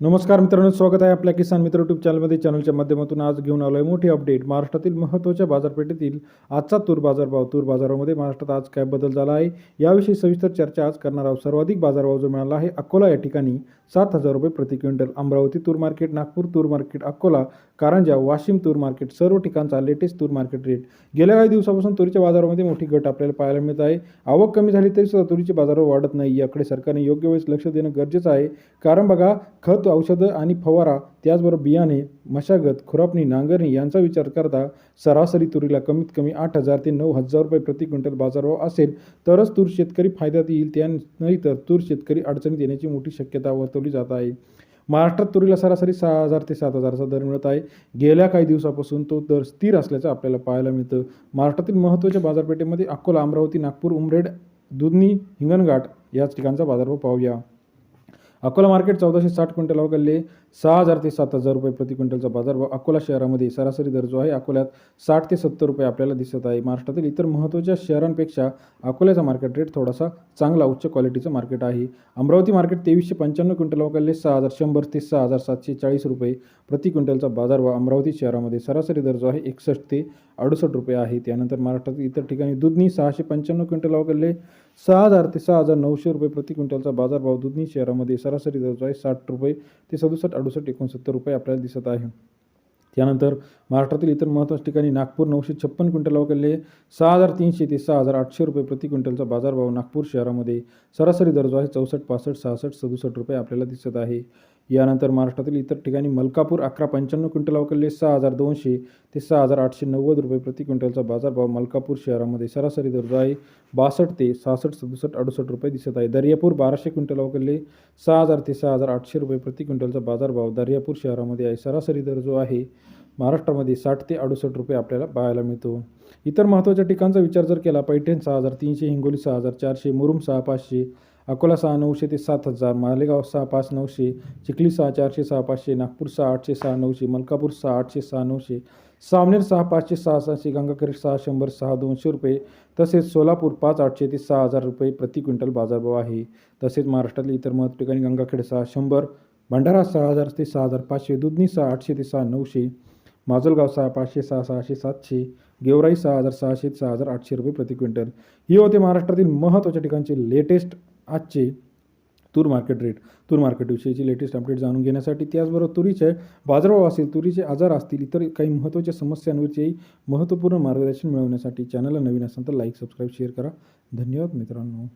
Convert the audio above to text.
नमस्कार मित्रांनो स्वागत आहे आपल्या किसान मित्र यूट्यूब चॅनलमध्ये चॅनलच्या माध्यमातून आज घेऊन आलो आहे मोठी अपडेट महाराष्ट्रातील महत्त्वाच्या बाजारपेठेतील आजचा तूर बाजारभाव. तूर बाजारामध्ये महाराष्ट्रात आज काय बदल झाला आहे? याविषयी सविस्तर चर्चा आज करणार आहोत. सर्वाधिक बाजारभाव जो मिळाला आहे अकोला या ठिकाणी सात हजार रुपये प्रति क्विंटल. अमरावती तूर मार्केट नागपूर तूर मार्केट अकोला कारंजा वाशिम तूर मार्केट सर्व ठिकाणचा लेटेस्ट तूर मार्केट रेट गेल्या काही दिवसापासून तुरीच्या बाजारामध्ये मोठी घट आपल्याला पाहायला मिळत आहे. आवक कमी झाली तरी सुद्धा तुरीचे बाजारभाव वाढत नाही. याकडे सरकारने योग्य वेळेस लक्ष देणं गरजेचं आहे. कारण बघा खत औषधं आणि फवारा त्याचबरोबर बियाणे मशागत खुरापणी नांगरणी यांचा विचार करता सरासरी तुरीला कमीत कमी आठ हजार ते नऊ हजार रुपये प्रति क्विंटल बाजारभाव असेल तरच तूर शेतकरी फायद्यात येईल त्या नाही तर तूर शेतकरी अडचणीत येण्याची मोठी शक्यता वर्तवली जात आहे. महाराष्ट्रात तुरीला सरासरी सहा हजार ते सात हजारचा दर मिळत आहे. गेल्या काही दिवसापासून तो दर स्थिर असल्याचं आपल्याला पाहायला मिळतं. महाराष्ट्रातील महत्त्वाच्या बाजारपेठेमध्ये अकोला अमरावती नागपूर उमरेड दुधनी हिंगणघाट याच ठिकाणचा बाजारभाव पाहूया. अकोला मार्केट चौदाशे साठ क्विंटल अवघडले. सहा हजार ते सात हजार रुपये प्रति क्विंटलचा बाजारभाव अकोला शहरामध्ये सरासरी दर जो आहे अकोल्यात साठ ते सत्तर रुपये आपल्याला दिसत आहे. महाराष्ट्रातील इतर महत्त्वाच्या शहरांपेक्षा अकोल्याचा मार्केट रेट थोडासा चांगला उच्च क्वालिटीचं मार्केट आहे. अमरावती मार्केट तेवीसशे पंच्याण्णव क्विंटल अवघडले. सहा हजार शंभर ते सहा हजार सातशे चाळीस रुपये प्रति क्विंटलचा बाजारभाव अमरावती शहरामध्ये सरासरी दर जो आहे एकसष्ट ते अडुसष्ट रुपये आहे. त्यानंतर महाराष्ट्रातील इतर ठिकाणी दुधनी सहाशे पंच्याण्णव क्विंटल अवघडले. सहा हजार ते सहा हजार नऊशे रुपये प्रति क्विंटलचा बाजारभाव दुधनी शहरामध्ये सरासरी दर जो आहे. साठ रुपये ते सदुसष्ट अडुसष्ट एकोणसत्तर रुपये आपल्याला दिसत आहे. त्यानंतर महाराष्ट्रातील इतर महत्त्वाच्या ठिकाणी नागपूर नऊशे छप्पन क्विंटल अवघडले सहा हजार तीनशे ते सहा हजार आठशे रुपये प्रति क्विंटलचा बाजारभाव नागपूर शहरामध्ये सरासरी दर जो आहे. चौसष्ट पासष्ट सहासष्ट सदुसष्ट रुपये आपल्याला दिसत आहे. यानंतर महाराष्ट्रातील इतर ठिकाणी मलकापूर अकरा पंच्याण्णव क्विंटल अवकलले सहा हजार दोनशे ते सहा हजार आठशे नव्वद रुपये प्रति क्विंटलचा बाजारभाव मलकापूर शहरामध्ये सरासरी दर आहे. बासष्ट ते सहासष्ट सदुसष्ट अडुसष्ट रुपये दिसत आहे. दर्यापूर बाराशे क्विंटल अवकलले सहा हजार ते सहा हजार आठशे रुपये प्रति क्विंटलचा बाजारभाव दर्यापूर शहरामध्ये आहे. सरासरी दर जो आहे. महाराष्ट्रामध्ये साठ ते अडुसष्ट रुपये आपल्याला पाहायला मिळतो. इतर महत्त्वाच्या ठिकाणचा विचार जर केला पैठण सहा हजार तीनशे हिंगोली सहा हजार चारशे मुरुम सहा पाचशे अकोला सहा नऊशे ते सात हजार मालेगाव सहा पाच नऊशे चिखली सहा चारशे सहा पाचशे नागपूर सहा आठशे सहा नऊशे मलकापूर सहा आठशे सहा नऊशे सावनेर सहा पाचशे सहा सहाशे गंगाखेड सहा शंभर सहा दोनशे रुपये तसेच सोलापूर पाच आठशे ते सहा हजार रुपये प्रति क्विंटल बाजारभाव आहे. तसेच महाराष्ट्रातील इतर महत्त्व ठिकाणी गंगाखेड सहा शंभर भंडारा सहा हजार ते सहा हजार पाचशे दुधनी सहा आठशे ते सहा नऊशे माजलगाव सहा पाचशे सहा सहाशे सातशे गेवराई सहा हजार सहाशे सहा हजार आठशे रुपये प्रति क्विंटल. हे होते महाराष्ट्रातील महत्त्वाच्या ठिकाणचे लेटेस्ट आजचे तूर मार्केट रेट तूर मार्केटविषयीची लेटेस्ट अपडेट जाणून घेण्यासाठी त्याचबरोबर तुरीचे बाजारभाव असेल तुरीचे आजार असतील इतर काही महत्त्वाच्या समस्यांविषयी महत्त्वपूर्ण मार्गदर्शन मिळवण्यासाठी चॅनलला नवीन असेल तर लाईक सबस्क्राईब शेअर करा. धन्यवाद मित्रांनो.